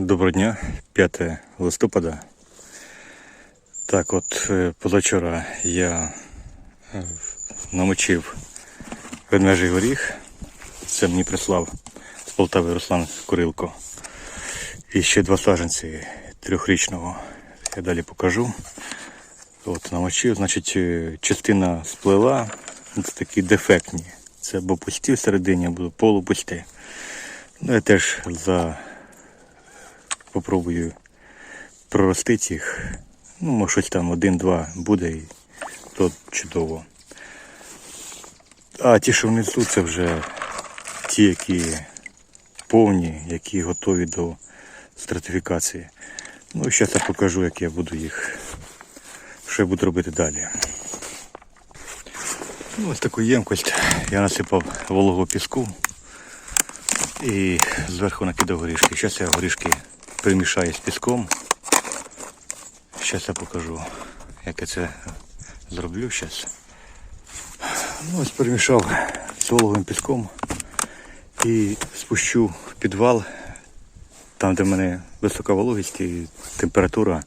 Доброго дня, 5 листопада. Так от е, позавчора я е, намочив ведмежий горіх. Це мені прислав з Полтави Руслан Курилко. І ще два саженці трьохрічного. Я далі покажу. От намочив, значить, е, частина сплила, це такі дефектні. Це або пусті всередині, або полупусті. Ну, я теж за попробую проростити їх. Ну, може, щось там один-два буде, і то чудово. А ті, що внизу, це вже ті, які повні, які готові до стратифікації. Ну, і зараз я покажу, як я буду їх, що я буду робити далі. Ну, ось таку ємкость я насипав вологого піску і зверху накидав горішки. Зараз я горішки примішаю з піском. Зараз я покажу, як я це зроблю зараз. Ну, ось перемішав з вологим піском і спущу в підвал, там, де в мене висока вологість і температура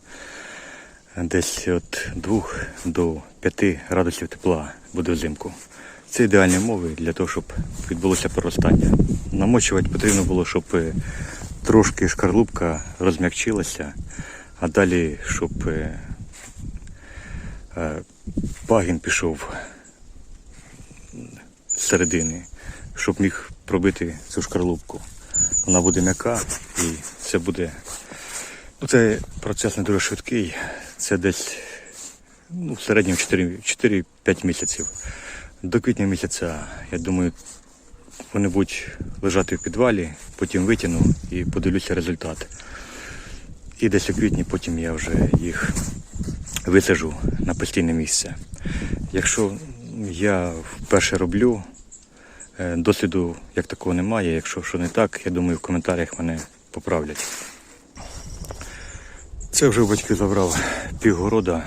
десь від 2 до 5 градусів тепла буде взимку. Це ідеальні умови для того, щоб відбулося проростання. Намочувати потрібно було, щоб е, трошки шкарлупка розм'якчилася, а далі, щоб е, е, пагін пішов з середини, щоб міг пробити цю шкарлупку. Вона буде м'яка і це буде. Ну, це процес не дуже швидкий. Це десь ну, в середньому 4 4-5 місяців. До квітня місяця, я думаю, вони лежати в підвалі, потім витягну і подивлюся результат. І десь у квітні потім я вже їх висажу на постійне місце. Якщо я вперше роблю, е, досвіду як такого немає. Якщо що не так, я думаю, в коментарях мене поправлять. Це вже батьки забрав півгорода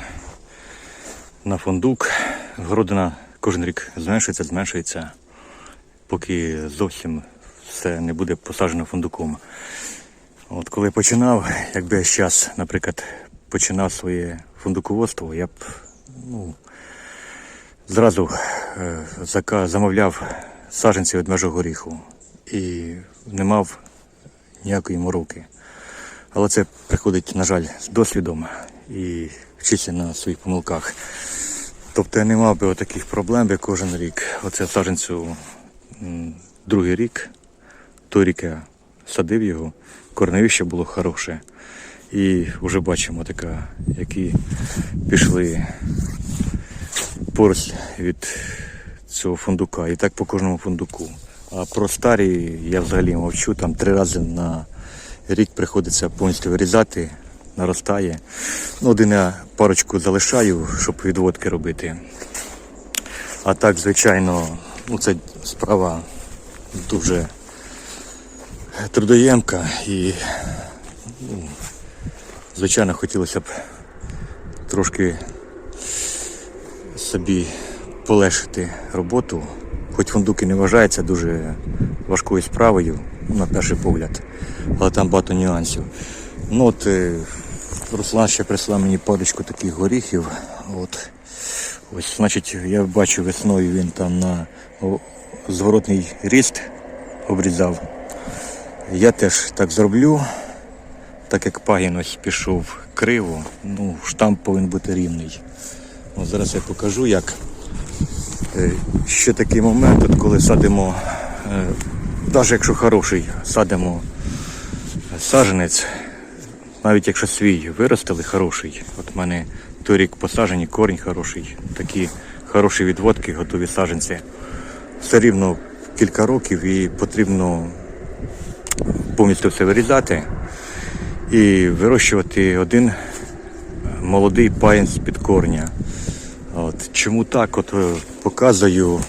на фундук. Городина кожен рік зменшується, зменшується, поки зовсім все не буде посаджено фундуком. От коли починав, якби я зараз, наприклад, починав своє фундуководство, я б ну, зразу е, замовляв саджанці від межого горіху і не мав ніякої мороки. Але це приходить, на жаль, з досвідом і вчиться на своїх помилках. Тобто я не мав би таких проблем би кожен рік. Оце саджанцю м, другий рік, той рік я садив його, корневище було хороше. І вже бачимо така, які пішли поросль від цього фундука. І так по кожному фундуку. А про старі я взагалі мовчу, там три рази на рік приходиться повністю вирізати, наростає. Ну, один я парочку залишаю, щоб відводки робити. А так, звичайно, ну, це справа дуже трудоємка і, ну, звичайно, хотілося б трошки собі полегшити роботу. Хоч фундук і не вважається дуже важкою справою, на перший погляд, але там багато нюансів. Ну от е, Руслан ще прислав мені парочку таких горіхів. От. Ось, значить, я бачу весною він там на зворотний ріст обрізав. Я теж так зроблю, так як пагін ось пішов криво, ну, штамп повинен бути рівний. От зараз я покажу, як. Е, Ще такий момент, от коли садимо, навіть якщо хороший, садимо саженець, навіть якщо свій виростили хороший, от мене той рік посаджені, корінь хороший, такі хороші відводки, готові саженці. Все рівно кілька років і потрібно повністю все вирізати і вирощувати один молодий паєн з-під корня. От, чому так? От е, показую.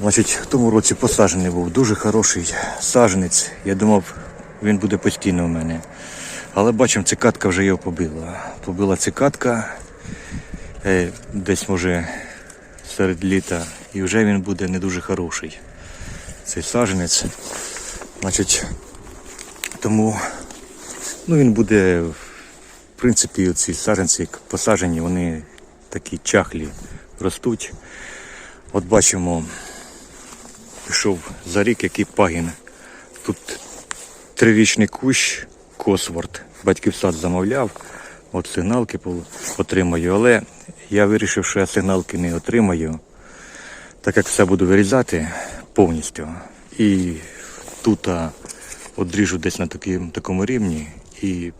Значить, в тому році посаджений був дуже хороший саженець. Я думав, він буде постійно у мене. Але бачимо, цикатка вже його побила. Побила цикатка е, десь може серед літа. І вже він буде не дуже хороший. Цей саженець. Значить, тому Ну, він буде, в принципі, ці саджанці як посаджені, вони такі чахлі ростуть. От бачимо, пішов за рік, який пагін. Тут трирічний кущ, Косворд. Батьків сад замовляв, от сигналки отримаю, але я вирішив, що я сигналки не отримаю, так як все буду вирізати повністю. І тут одріжу десь на таким, такому рівні і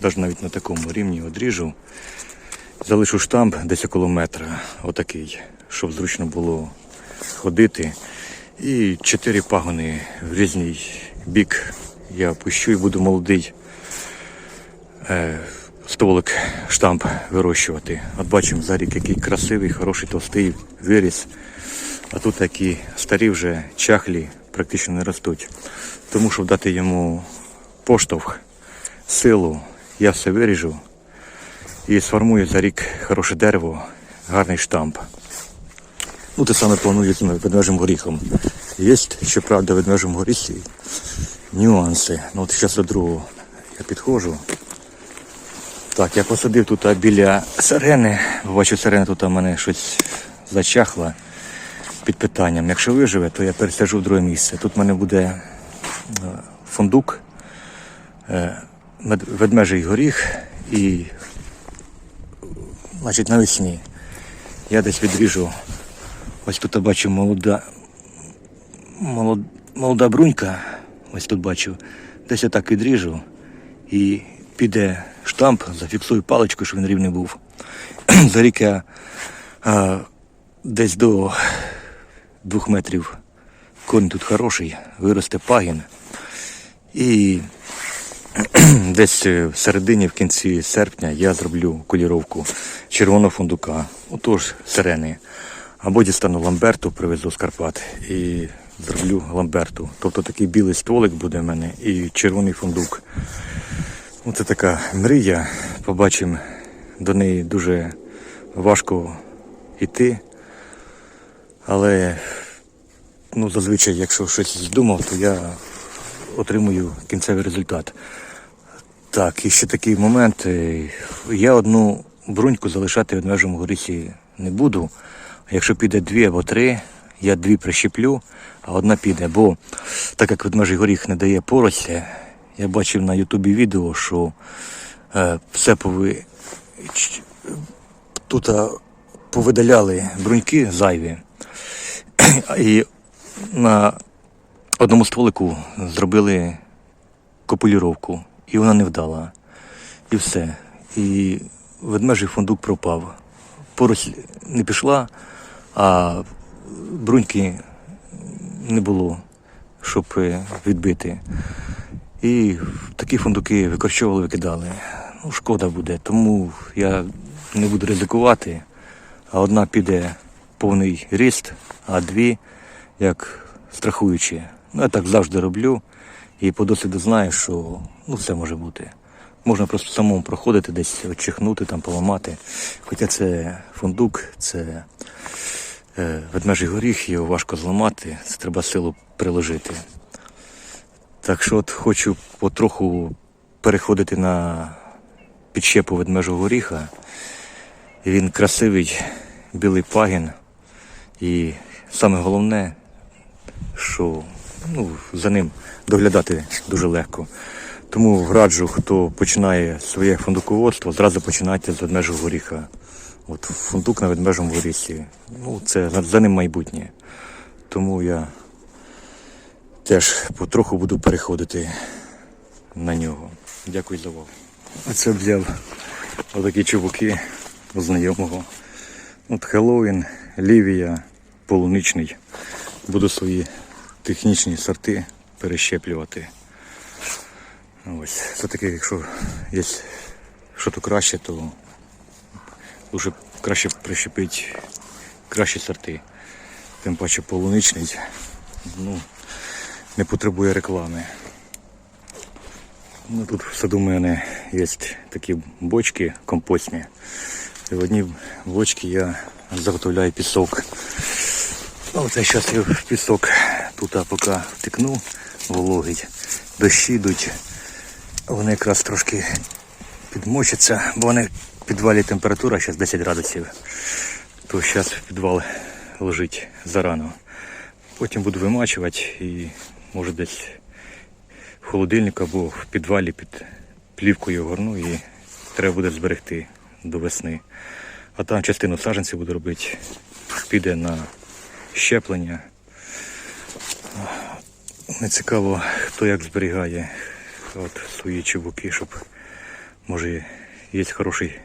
навіть навіть на такому рівні одріжу. Залишу штамп десь около метра, отакий, щоб зручно було ходити. І чотири пагони в різний бік я пущу і буду молодий е, стволик штамп вирощувати. От бачимо за рік, який красивий, хороший, товстий виріс. А тут такі старі вже чахлі практично не ростуть. Тому щоб дати йому поштовх, силу, я все виріжу і сформую за рік хороше дерево, гарний штамп. Ну, те саме планую з ведмежим горіхом. Є, щоправда, в ведмежому горісі нюанси. Ну, от зараз до другого я підходжу. Так, я посадив тут біля сирени. Бачу, сирена тут у мене щось зачахла під питанням. Якщо виживе, то я пересаджу в друге місце. Тут в мене буде е, фундук, е, ведмежий горіх і значить, навесні я десь відріжу. Ось тут бачу молода, молод, молода брунька. Ось тут бачу. Десь я так відріжу і піде штамп, зафіксую паличку, щоб він рівний був. За рік я а, десь до двох метрів корінь тут хороший, виросте пагін. І десь е, в середині, в кінці серпня я зроблю коліровку червоного фундука, отож сирени. Або дістану ламберту, привезу з Карпат і зроблю ламберту. Тобто такий білий стволик буде в мене і червоний фундук. Оце така мрія. Побачимо, до неї дуже важко йти. Але ну, зазвичай, якщо щось здумав, то я отримую кінцевий результат. Так, і ще такий момент. е, Я одну бруньку залишати в ведмежому горісі не буду. Якщо піде дві або три, я дві прищеплю, а одна піде. Бо так як ведмежий горіх не дає порослі, я бачив на Ютубі відео, що е, все тут повидаляли бруньки зайві. І на одному стволику зробили копуліровку, і вона не вдала. І все. І ведмежий фундук пропав. Поросль не пішла, а бруньки не було, щоб е, відбити. І такі фундуки викорчовували, викидали. Ну, шкода буде, тому я не буду ризикувати, а одна піде повний ріст, а дві як страхуючі. Ну, я так завжди роблю і по досвіду знаю, що ну, все може бути. Можна просто самому проходити, десь отчихнути, там, поламати. Хоча це фундук, це ведмежий горіх, його важко зламати, це треба силу приложити. Так що от хочу потроху переходити на підщепу ведмежого горіха. Він красивий, білий пагін. І саме головне, що ну, за ним доглядати дуже легко. Тому раджу, хто починає своє фундуководство, зразу починайте з ведмежого горіха. От фундук на ведмежому горісі. Ну, це за- ним майбутнє. Тому я теж потроху буду переходити на нього. Дякую за увагу. Оце взяв отакі чубуки у знайомого. От Хеллоуін, Лівія, полуничний. Буду свої технічні сорти перещеплювати. Ось. Це таке, якщо є щось краще, то дуже краще прищепити кращі сорти. Тим паче полуничний. Ну, не потребує реклами. Ну, тут в саду в мене є такі бочки компостні. І в одній бочці я заготовляю пісок. Оце зараз я в пісок тут поки втикну, вологий. Дощі йдуть. Вони якраз трошки підмочаться, бо вони підвалі температура зараз 10 градусів. То зараз підвал лежить зарано. Потім буду вимачувати і може десь в холодильник або в підвалі під плівкою горну і треба буде зберегти до весни. А там частину саджанців буду робити, піде на щеплення. Не цікаво, хто як зберігає от свої чубуки, щоб може є хороший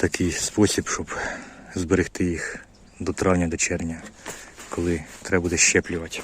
такий спосіб, щоб зберегти їх до травня, до червня, коли треба буде щеплювати.